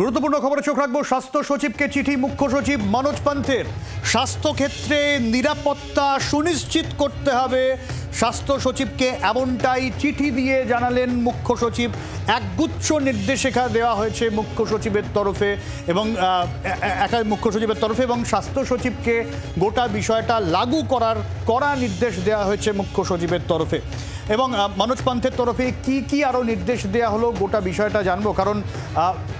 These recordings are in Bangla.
গুরুত্বপূর্ণ খবরে চোখ রাখব। স্বাস্থ্য সচিবকে চিঠি, মুখ্য সচিব মনোজ পান্থের স্বাস্থ্যক্ষেত্রে নিরাপত্তা সুনিশ্চিত করতে হবে। স্বাস্থ্য সচিবকে এমনটাই চিঠি দিয়ে জানালেন মুখ্য সচিব। একগুচ্ছ নির্দেশিকা দেওয়া হয়েছে মুখ্য সচিবের তরফে এবং একাই মুখ্য সচিবের তরফে এবং স্বাস্থ্য সচিবকে গোটা বিষয়টা লাগু করার কড়া নির্দেশ দেওয়া হয়েছে মুখ্য সচিবের তরফে। এবং মনোজ পান্থের তরফে কি কি আরও নির্দেশ দেওয়া হলো? গোটা বিষয়টা জানব। কারণ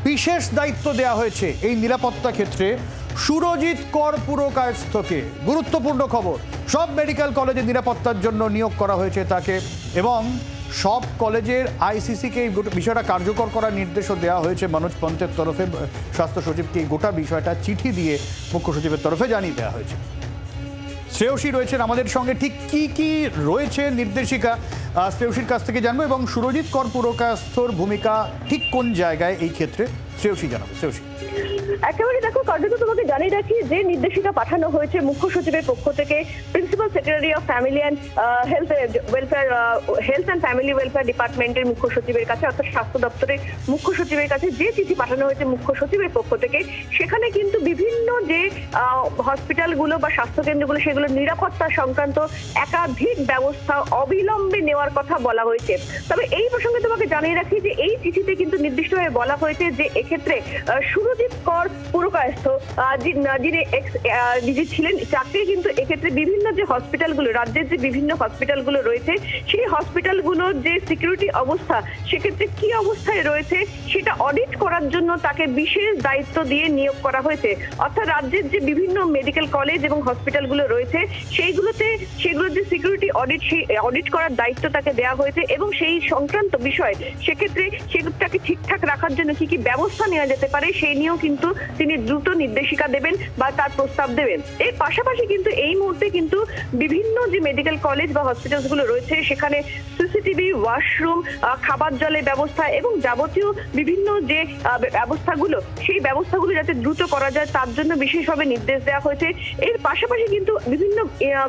বিশেষ দায়িত্ব দেওয়া হয়েছে এই নিরাপত্তা ক্ষেত্রে সুরজিৎ কর পুরকায়স্থকে। গুরুত্বপূর্ণ খবর। সব মেডিকেল কলেজে নিরাপত্তার জন্য নিয়োগ করা হয়েছে তাকে এবং সব কলেজের আইসিসিকে এই বিষয়টা কার্যকর করার নির্দেশও দেওয়া হয়েছে মনোজ পন্থের তরফে। স্বাস্থ্য সচিবকে এই গোটা বিষয়টা চিঠি দিয়ে মুখ্য সচিবের তরফে জানিয়ে দেওয়া হয়েছে। শ্রেয়সী রয়েছেন আমাদের সঙ্গে। ঠিক কি কি রয়েছে নির্দেশিকা? শ্রেয়সীর কাছ থেকে জানব এবং সুরজিৎ কর পুরকাস্থর ভূমিকা ঠিক কোন জায়গায় এই ক্ষেত্রে? শ্রেয়সী জানাব, শ্রেয়সী। একেবারে দেখো, কার্যত তোমাকে জানিয়ে রাখি, যে নির্দেশিকা পাঠানো হয়েছে মুখ্য সচিবের পক্ষ থেকে principal secretary of family and health welfare health and family welfare ডিপার্টমেন্টের মুখ্য সচিবের কাছে, অর্থাৎ স্বাস্থ্য দপ্তরের মুখ্য সচিবের কাছে যে চিঠি পাঠানো হয়েছে মুখ্য সচিবের পক্ষ থেকে, সেখানে কিন্তু বিভিন্ন যে হসপিটালগুলো বা স্বাস্থ্যকেন্দ্রগুলো, সেগুলো নিরাপত্তা সংক্রান্ত একাধিক ব্যবস্থা অবিলম্বে নেওয়ার কথা বলা হয়েছে। তবে এই প্রসঙ্গে তোমাকে জানিয়ে রাখি যে, এই চিঠিতে কিন্তু নির্দিষ্টভাবে বলা হয়েছে যে, এক্ষেত্রে সুরজিৎ কর পুরকায়স্থ আহ, যি- যিনি যিনি ছিলেন চাকরি কিন্তু এক্ষেত্রে বিভিন্ন যে হসপিটালগুলো রাজ্যের যে বিভিন্ন হসপিটালগুলো রয়েছে সেই হসপিটালগুলোর যে সিকিউরিটি অবস্থা সেক্ষেত্রে কি অবস্থায় রয়েছে সেটা অডিট করার জন্য তাকে বিশেষ দায়িত্ব দিয়ে নিয়োগ করা হয়েছে। অর্থাৎ রাজ্যের যে বিভিন্ন মেডিকেল কলেজ এবং হসপিটালগুলো রয়েছে সেইগুলোতে সেগুলোর যে সিকিউরিটি অডিট সেই অডিট করার দায়িত্ব তাকে দেওয়া হয়েছে এবং সেই সংক্রান্ত বিষয় সেক্ষেত্রে সেটাকে ঠিকঠাক রাখার জন্য কি কি ব্যবস্থা নেওয়া যেতে পারে সেই নিয়েও কিন্তু তিনি দ্রুত নির্দেশিকা দেবেন বা তার প্রস্তাব দেবেন। এর পাশাপাশি কিন্তু এই মুহূর্তে কিন্তু বিভিন্ন যে মেডিকেল কলেজ বা হসপিটালসগুলো রয়েছে, সেখানে সিসিটিভি ওয়াশরুম খাবার জলের ব্যবস্থা এবং যাবতীয় বিভিন্ন যে ব্যবস্থাগুলো, সেই ব্যবস্থাগুলো যাতে দ্রুত করা যায়, তার জন্য বিশেষভাবে নির্দেশ দেওয়া হয়েছে। এর পাশাপাশি কিন্তু বিভিন্ন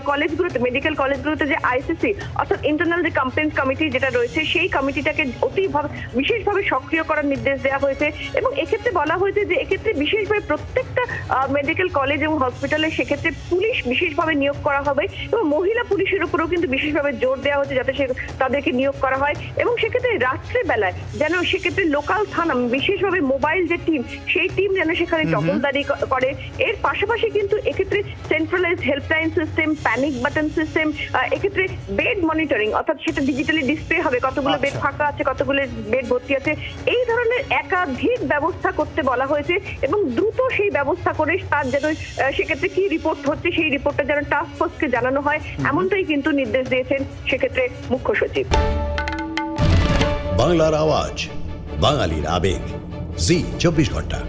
কলেজগুলোতে মেডিকেল কলেজগুলোতে যে আইসিসি অর্থাৎ ইন্টারনাল যে কমপ্লেন্স কমিটি যেটা রয়েছে, সেই কমিটিটাকে অতিভাবে বিশেষভাবে সক্রিয় করার নির্দেশ দেওয়া হয়েছে। এবং এক্ষেত্রে বলা হয়েছে যে, এক্ষেত্রে বিশেষভাবে প্রত্যেকটা মেডিকেল কলেজ এবং হসপিটালে সেক্ষেত্রে পুলিশ বিশেষভাবে নিয়োগ করা হবে এবং মহিলা পুলিশের উপরেও কিন্তু বিশেষভাবে জোর দেওয়া হচ্ছে যাতে সে তাদেরকে নিয়োগ করা হয় এবং সেক্ষেত্রে রাত্রে বেলায় যেন সেক্ষেত্রে লোকাল থানা বিশেষভাবে মোবাইল যে টিম সেই টিম যেন সেখানে টহলদারি করে। এর পাশাপাশি কিন্তু এক্ষেত্রে centralise helpline system panic button system এক্ষেত্রে বেড মনিটরিং অর্থাৎ সেটা ডিজিটালি ডিসপ্লে হবে কতগুলো বেড আচ্ছা। ফাঁকা আছে কতগুলো বেড ভর্তি আছে। এই ধরনের একাধিক ব্যবস্থা করতে বলা হয়েছে এবং দ্রুত সেই ব্যবস্থা করে তার যেন আহ, সেক্ষেত্রে কি রিপোর্ট হচ্ছে সেই রিপোর্টটা যেন টাস্ক ফোর্সকে জানানো হয় এমনটাই কিন্তু নির্দেশ দিয়েছেন সেক্ষেত্রে মুখ্য সচিব। বাংলার আওয়াজ বাঙালির আবেগ জি চব্বিশ ঘণ্টা।